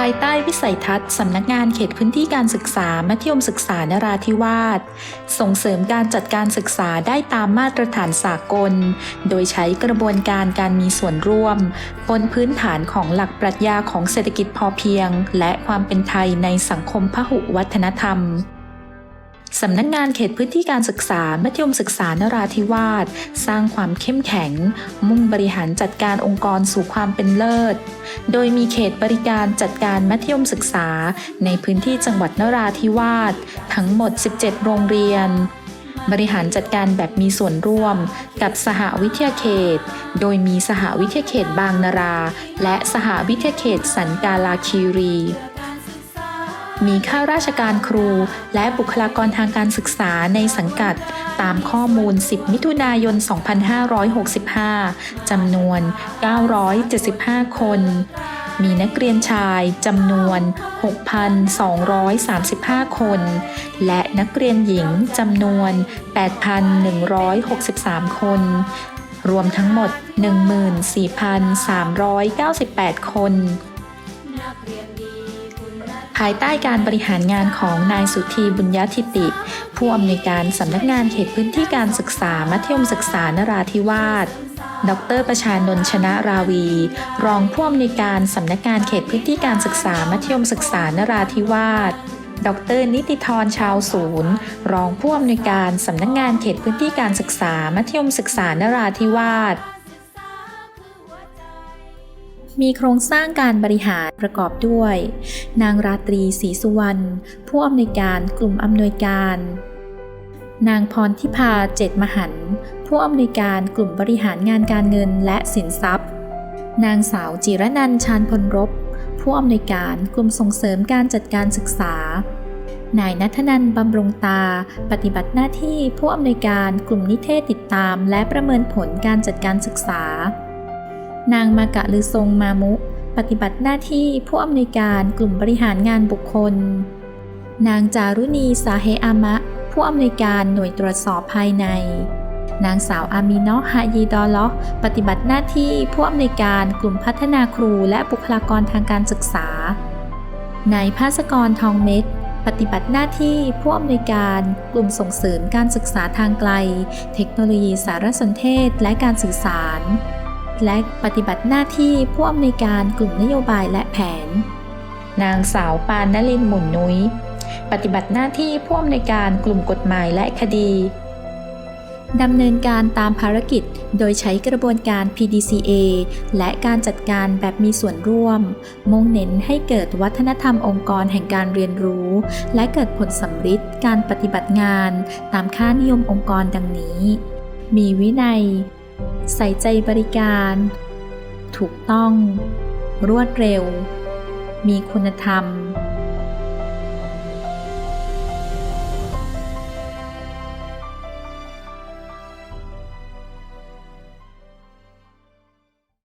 ภายใต้วิสัยทัศน์สำนักงานเขตพื้นที่การศึกษา มัธยมศึกษานราธิวาส ส่งเสริมการจัดการศึกษาได้ตามมาตรฐานสากล โดยใช้กระบวนการการมีส่วนร่วม บนพื้นฐานของหลักปรัชญาของเศรษฐกิจพอเพียง และความเป็นไทยในสังคมพหุวัฒนธรรม สำนักงงานเขตพื้นที่การศึกษา มัธยมศึกษานราธิวาสสร้างความเข้มแข็ง มุ่งบริหารจัดการองค์กรสู่ความเป็นเลิศ โดยมีเขตบริการจัดการมัธยมศึกษา ในพื้นที่จังหวัดนราธิวาสทั้งหมด 17 โรงเรียนบริหารจัดการแบบมีส่วนร่วม กับสหวิทยาเขต โดยมีสหวิทยาเขตบางนารา และสหวิทยาเขตสันกาลาคีรี มีข้าราชการครู และบุคลากรทางการศึกษาในสังกัด ตามข้อมูล 10 มิถุนายน 2565 จำนวน 975 คน มีนักเรียนชายจำนวน 6,235 คน และนักเรียนหญิงจำนวน 8,163 คนรวมทั้งหมด 14,398 คน ภายใต้การบริหารงานของนายสุธีบุญญาธิติ ผู้อำนวยการสำนักงานเขตพื้นที่การศึกษามัธยมศึกษานราธิวาสดรประชานนท์ชนะราวี รองผู้อำนวยการสำนักงานเขตพื้นที่การศึกษามัธยมศึกษานราธิวาสดรนิติธรชาวศูนย์ รองผู้อำนวยการสำนักงานเขตพื้นที่การศึกษามัธยมศึกษานราธิวาส มีโครงสร้างการบริหารประกอบด้วย นางราตรีศรีสุวรรณ ผู้อำนวยการกลุ่มอำนวยการ นางพรทิพาเจตมหันต์ผู้อำนวยการกลุ่มบริหารงานการเงินและสินทรัพย์ นางสาวจิรนันชาญพลรบ ผู้อำนวยการกลุ่มส่งเสริมการจัดการศึกษา นายนัทนันบำรงตา ปฏิบัติหน้าที่ผู้อำนวยการกลุ่มนิเทศติดตาม และประเมินผลการจัดการศึกษา นางมากะลือทรงมามุ ปฏิบัติหน้าที่ผู้อำนวยการกลุ่มบริหารงานบุคคล นางจารุณีสาเฮอามะ ผู้อำนวยการหน่วยตรวจสอบภายใน นางสาวอามีนาะฮายีดอลอปฏิบัติหน้าที่ผู้อำนวยการกลุ่มพัฒนาครูและบุคลากรทางการศึกษา นายภาสกรทองเม็ดปฏิบัติหน้าที่ผู้อำนวยการกลุ่มส่งเสริมการศึกษาทางไกล เทคโนโลยีสารสนเทศและการสื่อสาร และปฏิบัติหน้าที่ผู้อำนวยการกลุ่มนโยบายและแผน นางสาวปานนลินหมุนนุ้ย ปฏิบัติหน้าที่ผู้อำนวยการกลุ่มกฎหมายและคดีดำเนินการตามภารกิจโดยใช้กระบวนการ PDCA และการจัดการแบบมีส่วนร่วม มุ่งเน้นให้เกิดวัฒนธรรมองค์กรแห่งการเรียนรู้ และเกิดผลสำฤทธิ์การปฏิบัติงาน ตามค่านิยมองค์กรดังนี้ มีวินัย ใส่ใจบริการ ถูกต้อง รวดเร็ว มีคุณธรรม